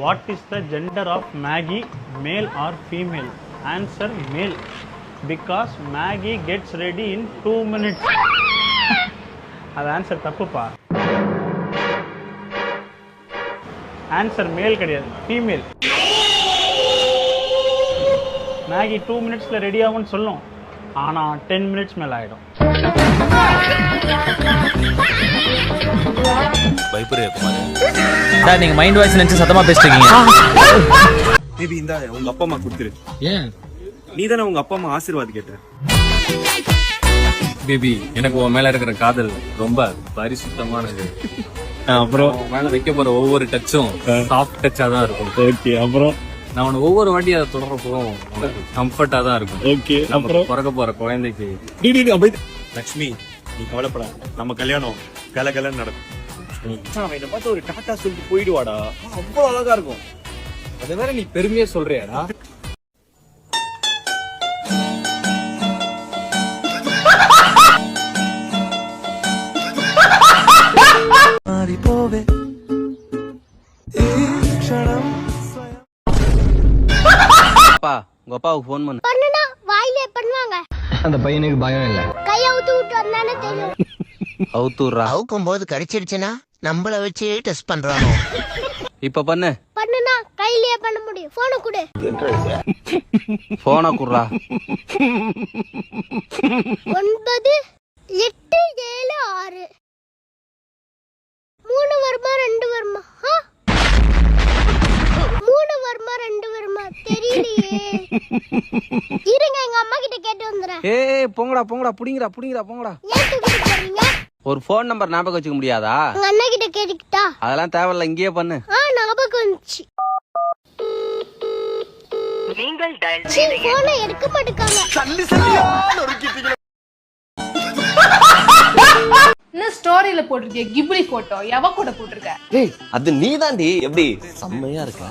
What is the gender of Maggi male or female answer male because Maggi gets ready in two minutes அது answer தப்புப்பா. Answer male கிடையாது. Female Maggi two மினிட்ஸில் ready ஆகும்னு சொல்லும். ஆனால் ten minutes மேலே ஆகிடும் பயப்படுறியா குமார்? சார் நீங்க மைண்ட் வாய்ஸ் நினைச்சு சத்தமா பேசிட்டு இருக்கீங்க பேபி இந்தா உங்க அப்பா அம்மா கொடுத்துரு. ஏன்? நீ தானே உங்க அப்பா அம்மா ஆசீர்வாத் கேட்ட. பேபி எனக்கு உன் மேல இருக்கிற காதல் ரொம்ப பரிசுத்தமானது. அப்புறம்? மேல வைக்க போற ஒவ்வொரு டச்சும் சாஃப்ட் டச்சா தான் இருக்கும். ஓகே அப்புறம்? நான் உனக்கு ஒவ்வொரு வாட்டி அதை தொடர்றப்போ உனக்கு கம்ஃபர்ட்டா தான் இருக்கும். ஓகே நம்ம பிறக்க போற குழந்தைக்கு. லக்ஷ்மி நீ கவலைப்பட நம்ம கல்யாணம் கல கலன்னு நடக்கும். அவன் என்ன பார்த்து ஒரு டாட்டா சொல்லிட்டு போயிடுவாடா. அவ்வளவு அழகா இருக்கும். அதை வேற நீ பெருமையா சொல்றியாடா? அப்பா உங்க அப்பாவுக்கு ஃபோன் பண்ணு. பண்ணுனா வாயிலே பண்ணுவாங்க. அந்த பையனுக்கு பயம் இல்ல. கைய ஊத்து விட்டு வந்தானே தெரியும். அவுத்துறா அவுக்கும் போது கடிச்சிருச்சுன்னா நம்மள வச்சு டெஸ்ட் பண்றானோ? இப்ப பண்ணு. பண்ணுனா கையிலேயே பண்ண முடியும். போனை கொடு. போன குடுறா. ஒன்பது இருங்க எங்க அம்மா கிட்ட கேட்டு வந்துடுறேன். ஏய் போங்கடா போங்கடா புடிங்கடா புடிங்கடா போங்கடா. ஒரு ஃபோன் நம்பர் ஞாபகம் வச்சுக்க முடியாதா? உங்க அண்ணா கிட்ட கேட்டுக்கிட்டா? அதெல்லாம் தேவையில்ல இங்கேயே பண்ணு. ஆ ஞாபகம் வந்துச்சு. சீ, போனை எடுக்க மாட்டேங்காங்க இன்னும் ஸ்டோரியில போட்டிருக்கிய கிப்லி போட்டோ எவ கூட போட்டிருக்க? ஏய் அது நீ தாண்டி எப்படி? செம்மையா இருக்க.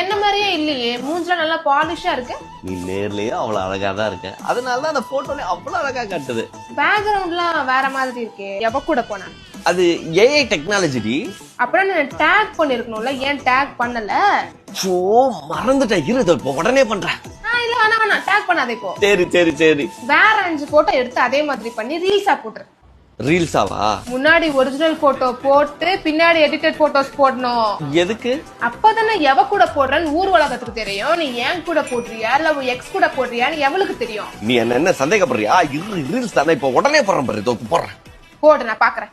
என்ன மாதிரியே இல்லையே. மூஞ்சில நல்லா பாலிஷா இருக்கு. நீ நேர்லயே அவ்வளவு அழகா தான் இருக்க. அதனால தான் அந்த போட்டோல அவ்வளவு அழகா காட்டுது. பேக்ரவுண்ட்லாம் வேற மாதிரி இருக்கே. எவ கூட போனா? அது ஏஐ டெக்னாலஜி டி. அப்புறம் நான் டேக் பண்ணிருக்கணும்ல. ஏன் டேக் பண்ணல? சோ மறந்துட்டேன். இரு இதோ இப்போ உடனே பண்றேன். இல்ல வேணாம் வேணாம். டேக் பண்ணாதே இப்போ சரி சரி சரி. வேற அஞ்சு போட்டோ எடுத்து அதே மாதிரி பண்ணி ரீல்ஸா போட்டுரு. ரீல்ஸாவா? முன்னாடி ஒரிஜினல் போட்டோ போட்டு பின்னாடி எடிட்டட் போட்டோஸ் போடணும். எதுக்கு? அப்பதானே எவ கூட போடுறேன்னு ஊர் உலகத்துக்கு தெரியும். நீ ஏன் கூட போடுறியா? இல்ல உன் எக்ஸ் கூட போடுறியான்னு எவளுக்கு தெரியும்? நீ என்ன என்ன சந்தேகப்படுறியா? இரு ரீல்ஸ் தானே இப்போ உடனே போடுறேன் பாரு இதோ போடுறேன். போடு நான் பாக்குறேன்.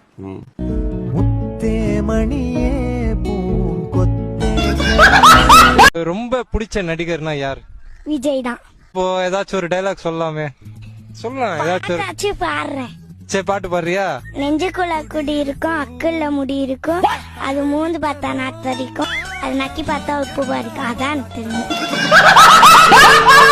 ரொம்ப பிடிச்ச நடிகர்னா யார்? விஜய் தான். இப்போ ஏதாச்சும் ஒரு டைலாக் சொல்லலாமே. சொல்லலாம் ஏதாச்சும் பாடுறேன். சரி பாட்டு பாடுறியா? நெஞ்சுக்குள்ள குடி இருக்கும் அக்குள்ள முடி இருக்கும். அது மூந்து பார்த்தா நாக்கு வரைக்கும் அது நக்கி பார்த்தா உப்பு பாரிக்கும் அதான் எனக்கு தெரியும்.